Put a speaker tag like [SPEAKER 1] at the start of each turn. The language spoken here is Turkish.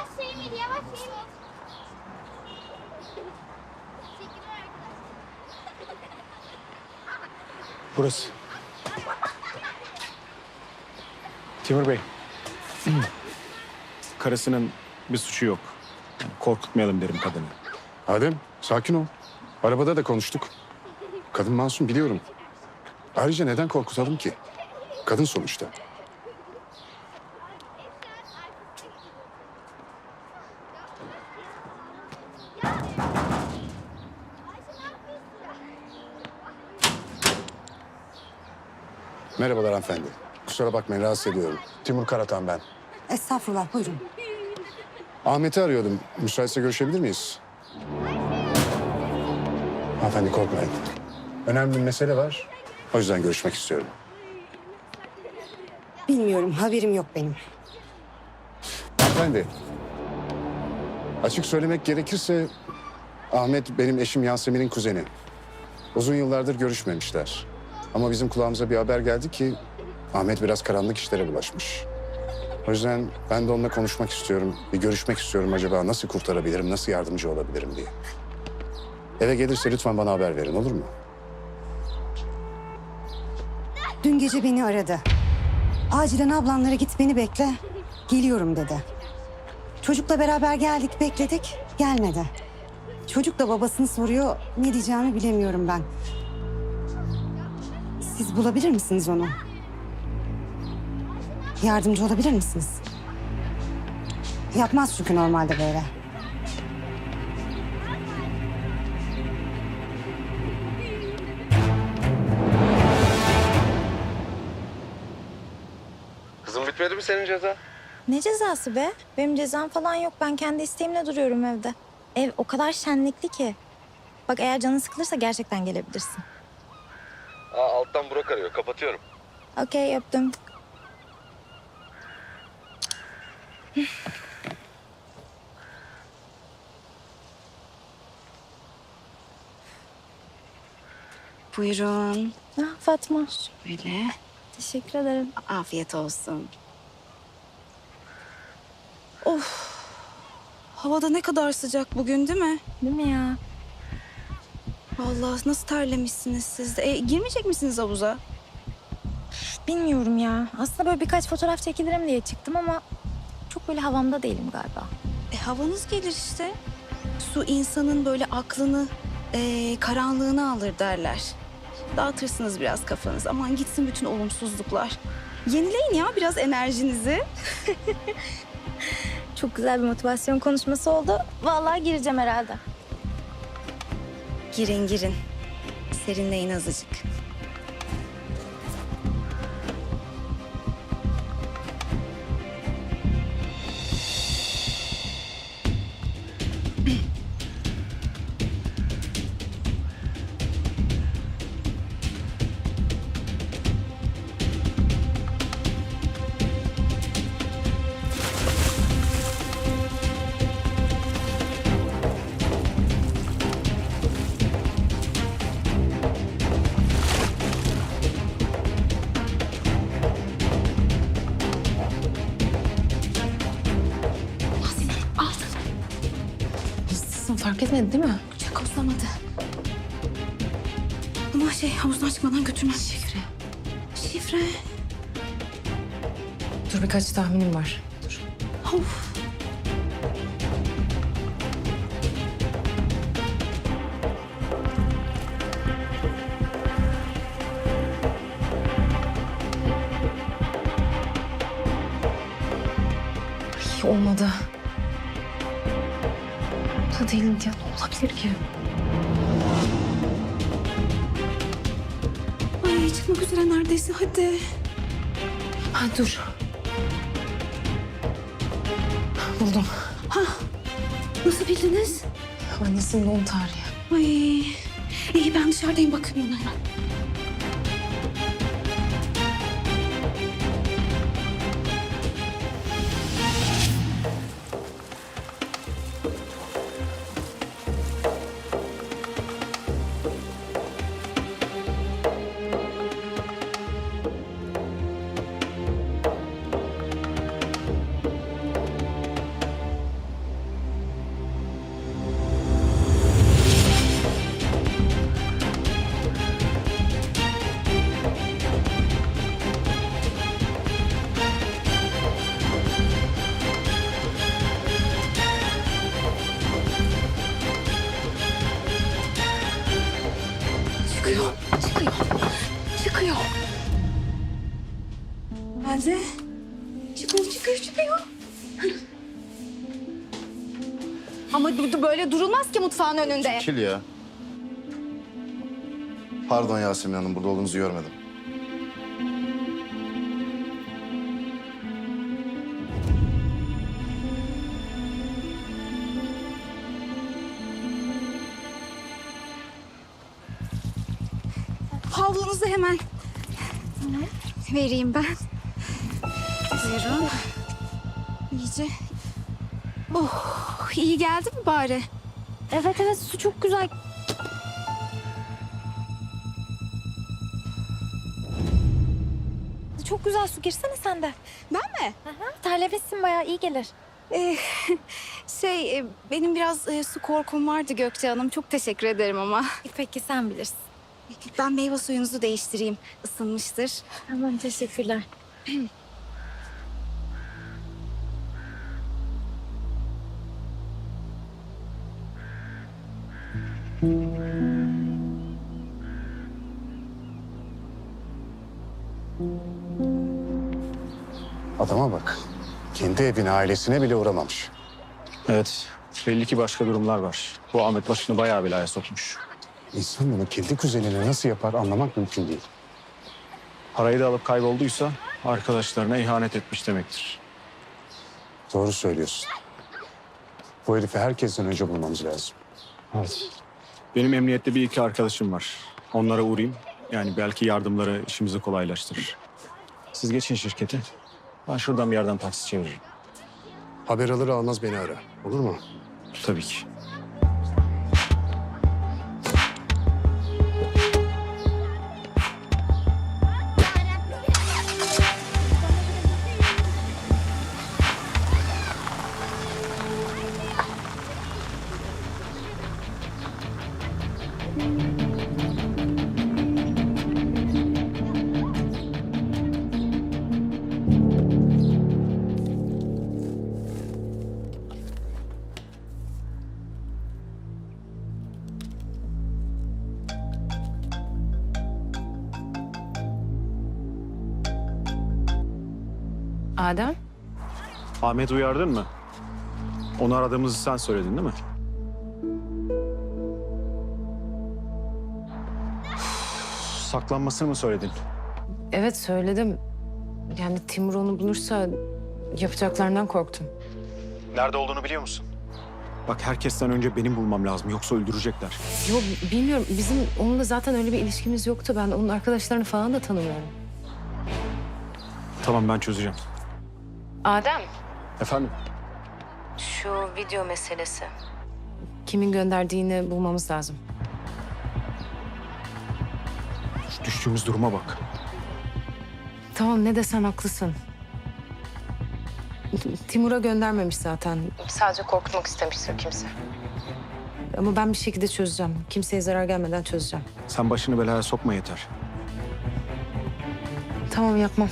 [SPEAKER 1] Yavaş Semih, yavaş arkadaşlar.
[SPEAKER 2] Burası. Timur Bey. Karısının bir suçu yok. Yani korkutmayalım derim kadını.
[SPEAKER 3] Adem sakin ol. Arabada da konuştuk. Kadın masum biliyorum. Ayrıca neden korkutalım ki? Kadın sonuçta. Merhabalar hanımefendi. Kusura bakmayın rahatsız ediyorum. Timur Karatan ben.
[SPEAKER 4] Estağfurullah buyurun.
[SPEAKER 3] Ahmet'i arıyordum. Müsaitse görüşebilir miyiz? Hanımefendi korkmayın. Önemli bir mesele var. O yüzden görüşmek istiyorum.
[SPEAKER 4] Bilmiyorum haberim yok benim.
[SPEAKER 3] Hanımefendi. Açık söylemek gerekirse Ahmet benim eşim Yasemin'in kuzeni. Uzun yıllardır görüşmemişler. Ama bizim kulağımıza bir haber geldi ki Ahmet biraz karanlık işlere bulaşmış. O yüzden ben de onunla konuşmak istiyorum. Bir görüşmek istiyorum acaba nasıl kurtarabilirim, nasıl yardımcı olabilirim diye. Eve gelirse lütfen bana haber verin olur mu?
[SPEAKER 4] Dün gece beni aradı. Acilen ablanlara git beni bekle. Geliyorum dedi. Çocukla beraber geldik bekledik. Gelmedi. Çocuk da babasını soruyor. Ne diyeceğimi bilemiyorum ben. Siz bulabilir misiniz onu? Yardımcı olabilir misiniz? Yapmaz çünkü normalde böyle.
[SPEAKER 5] Kızım bitmedi mi senin ceza?
[SPEAKER 6] Ne cezası be? Benim cezam falan yok. Ben kendi isteğimle duruyorum evde. Ev o kadar şenlikli ki. Bak eğer canın sıkılırsa gerçekten gelebilirsin.
[SPEAKER 5] Aa, alttan Burak arıyor. Kapatıyorum.
[SPEAKER 6] Okey öptüm.
[SPEAKER 7] Buyurun.
[SPEAKER 6] Ah Fatma.
[SPEAKER 7] Böyle.
[SPEAKER 6] Teşekkür ederim.
[SPEAKER 7] Afiyet olsun.
[SPEAKER 8] Havada ne kadar sıcak bugün değil mi?
[SPEAKER 6] Değil mi ya?
[SPEAKER 8] Vallahi nasıl terlemişsiniz siz de. E, girmeyecek misiniz havuza?
[SPEAKER 6] Bilmiyorum ya. Aslında böyle birkaç fotoğraf çekilirim diye çıktım ama çok böyle havamda değilim galiba.
[SPEAKER 8] E, havanız gelir işte. Su insanın böyle aklını, e, karanlığını alır derler. Dağıtırsınız biraz kafanızı. Aman gitsin bütün olumsuzluklar. Yenileyin ya biraz enerjinizi.
[SPEAKER 6] Çok güzel bir motivasyon konuşması oldu. Vallahi gireceğim herhalde.
[SPEAKER 8] Girin girin. Serinleyin azıcık.
[SPEAKER 7] Fark etmedi değil mi?
[SPEAKER 8] Yakozlamadı. Ama şey havuzdan çıkmadan götürmez şifre. Şifre.
[SPEAKER 7] Dur birkaç tahminim var. Dur.
[SPEAKER 8] Of.
[SPEAKER 7] Ay, olmadı. Da değil ya ne olabilir ki?
[SPEAKER 8] Ay çıkmak üzere neredeyse hadi.
[SPEAKER 7] Ha dur. Buldum.
[SPEAKER 8] Nasıl bildiniz?
[SPEAKER 7] Annesinin doğum tarihi.
[SPEAKER 8] Ay iyi ben dışarıdayım bakayım ona hemen. Çıkıyor, çıkıyor, çıkıyor. Bence çıkıyor, çıkıyor, çıkıyor. Ama böyle durulmaz ki mutfağın önünde.
[SPEAKER 9] Çekil ya. Pardon Yasemin Hanım, burada olduğunuzu görmedim.
[SPEAKER 8] Havlunuzu hemen vereyim ben. Buyurun. İyice. Oh, iyi geldi mi bari?
[SPEAKER 6] Evet evet su çok güzel. Çok güzel su girsene sen de.
[SPEAKER 8] Ben mi?
[SPEAKER 6] Terlemişsin bayağı iyi gelir.
[SPEAKER 8] Ee, şey, e, benim biraz e, su korkum vardı Gökçe Hanım. Çok teşekkür ederim ama.
[SPEAKER 6] Peki sen bilirsin.
[SPEAKER 8] Ben meyve suyunuzu değiştireyim. Isınmıştır.
[SPEAKER 6] Tamam teşekkürler.
[SPEAKER 3] Adama bak. Kendi evine, ailesine bile uğramamış.
[SPEAKER 2] Evet. Belli ki başka durumlar var. Bu Ahmet başını bayağı belaya sokmuş.
[SPEAKER 3] İnsan bunu kendi kuzenine nasıl yapar anlamak mümkün değil.
[SPEAKER 2] Parayı da alıp kaybolduysa arkadaşlarına ihanet etmiş demektir.
[SPEAKER 3] Doğru söylüyorsun. Bu herifi herkesten önce bulmamız lazım.
[SPEAKER 2] Evet. Benim emniyette bir iki arkadaşım var. Onlara uğrayayım. Yani belki yardımları işimizi kolaylaştırır. Siz geçin şirkete. Ben şuradan bir yerden taksi çeviririm.
[SPEAKER 3] Haber alır almaz beni ara. Olur mu?
[SPEAKER 2] Tabii ki.
[SPEAKER 7] Adem?
[SPEAKER 2] Ahmet uyardın mı? Onu aradığımızı sen söyledin değil mi? Saklanmasını mı söyledin?
[SPEAKER 7] Evet söyledim. Yani Timur onu bulursa yapacaklarından korktum.
[SPEAKER 2] Nerede olduğunu biliyor musun? Bak herkesten önce benim bulmam lazım yoksa öldürecekler.
[SPEAKER 7] Yok bilmiyorum. Bizim onunla zaten öyle bir ilişkimiz yoktu. Ben onun arkadaşlarını falan da tanımıyorum.
[SPEAKER 2] Tamam ben çözeceğim.
[SPEAKER 7] Adem.
[SPEAKER 2] Efendim?
[SPEAKER 7] Şu video meselesi. Kimin gönderdiğini bulmamız lazım.
[SPEAKER 2] Şu düştüğümüz duruma bak.
[SPEAKER 7] Tamam ne desen haklısın. Timur'a göndermemiş zaten. Sadece korkutmak istemiştir kimse. Ama ben bir şekilde çözeceğim. Kimseye zarar gelmeden çözeceğim.
[SPEAKER 2] Sen başını belaya sokma yeter.
[SPEAKER 7] Tamam yapmam.